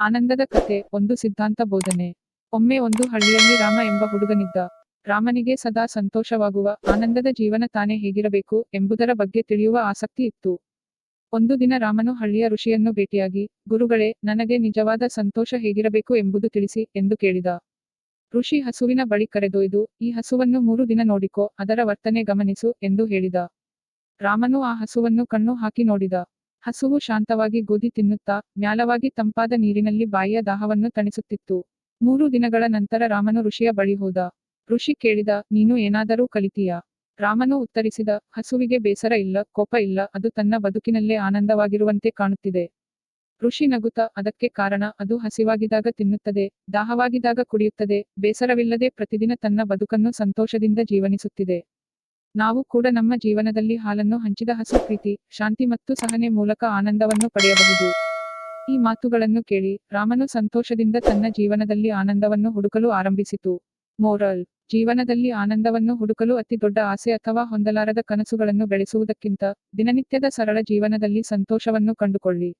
ಆನಂದದ ಕತೆ ಒಂದು ಸಿದ್ಧಾಂತ ಬೋಧನೆ. ಒಮ್ಮೆ ಒಂದು ಹಳ್ಳಿಯಲ್ಲಿ ರಾಮ ಎಂಬ ಹುಡುಗನಿದ್ದ. ರಾಮನಿಗೆ ಸದಾ ಸಂತೋಷವಾಗುವ, ಆನಂದದ ಜೀವನ ತಾನೇ ಹೇಗಿರಬೇಕು ಎಂಬುದರ ಬಗ್ಗೆ ತಿಳಿಯುವ ಆಸಕ್ತಿ ಇತ್ತು. ಒಂದು ದಿನ ರಾಮನು ಹಳ್ಳಿಯ ಋಷಿಯನ್ನು ಭೇಟಿಯಾಗಿ, ಗುರುಗಳೇ, ನನಗೆ ನಿಜವಾದ ಸಂತೋಷ ಹೇಗಿರಬೇಕು ಎಂಬುದು ತಿಳಿಸಿ ಎಂದು ಕೇಳಿದ. ಋಷಿ ಹಸುವಿನ ಬಳಿ ಕರೆದೊಯ್ದು, ಈ ಹಸುವನ್ನು ಮೂರು ದಿನ ನೋಡಿಕೋ, ಅದರ ವರ್ತನೆ ಗಮನಿಸು ಎಂದು ಹೇಳಿದ. ರಾಮನು ಆ ಹಸುವನ್ನು ಕಣ್ಣು ಹಾಕಿ ನೋಡಿದ. ಹಸುವು ಶಾಂತವಾಗಿ ಗೋಧಿ ತಿನ್ನುತ್ತಾ, ಮ್ಯಾಲವಾಗಿ ತಂಪಾದ ನೀರಿನಲ್ಲಿ ಬಾಯಿಯ ದಾಹವನ್ನು ತಣಿಸುತ್ತಿತ್ತು. ಮೂರು ದಿನಗಳ ನಂತರ ರಾಮನು ಋಷಿಯ ಬಳಿ ಹೋದ. ಋಷಿ ಕೇಳಿದ, ನೀನು ಏನಾದರೂ ಕಲಿತೀಯಾ? ರಾಮನು ಉತ್ತರಿಸಿದ, ಹಸುವಿಗೆ ಬೇಸರ ಇಲ್ಲ, ಕೋಪ ಇಲ್ಲ, ಅದು ತನ್ನ ಬದುಕಿನಲ್ಲೇ ಆನಂದವಾಗಿರುವಂತೆ ಕಾಣುತ್ತಿದೆ. ಋಷಿ ನಗುತ ಅದಕ್ಕೆ ಕಾರಣ, ಅದು ಹಸಿವಾಗಿದಾಗ ತಿನ್ನುತ್ತದೆ ದಾಹವಾಗಿದಾಗ ಕುಡಿಯುತ್ತದೆ, ಬೇಸರವಿಲ್ಲದೆ ಪ್ರತಿದಿನ ತನ್ನ ಬದುಕನ್ನು ಸಂತೋಷದಿಂದ ಜೀವನಿಸುತ್ತಿದೆ. ನಾವು ಕೂಡ ನಮ್ಮ ಜೀವನದಲ್ಲಿ ಹಾಲನ್ನು ಹಂಚಿದ ಹಸು ಪ್ರೀತಿ, ಶಾಂತಿ ಮತ್ತು ಸಹನೆ ಮೂಲಕ ಆನಂದವನ್ನು ಪಡೆಯಬಹುದು. ಈ ಮಾತುಗಳನ್ನು ಕೇಳಿ ರಾಮನು ಸಂತೋಷದಿಂದ ತನ್ನ ಜೀವನದಲ್ಲಿ ಆನಂದವನ್ನು ಹುಡುಕಲು ಆರಂಭಿಸಿತು. ಮೋರಲ್, ಜೀವನದಲ್ಲಿ ಆನಂದವನ್ನು ಹುಡುಕಲು ಅತಿ ದೊಡ್ಡ ಆಸೆ ಅಥವಾ ಹೊಂದಲಾರದ ಕನಸುಗಳನ್ನು ಬೆಳೆಸುವುದಕ್ಕಿಂತ ದಿನನಿತ್ಯದ ಸರಳ ಜೀವನದಲ್ಲಿ ಸಂತೋಷವನ್ನು ಕಂಡುಕೊಳ್ಳಿ.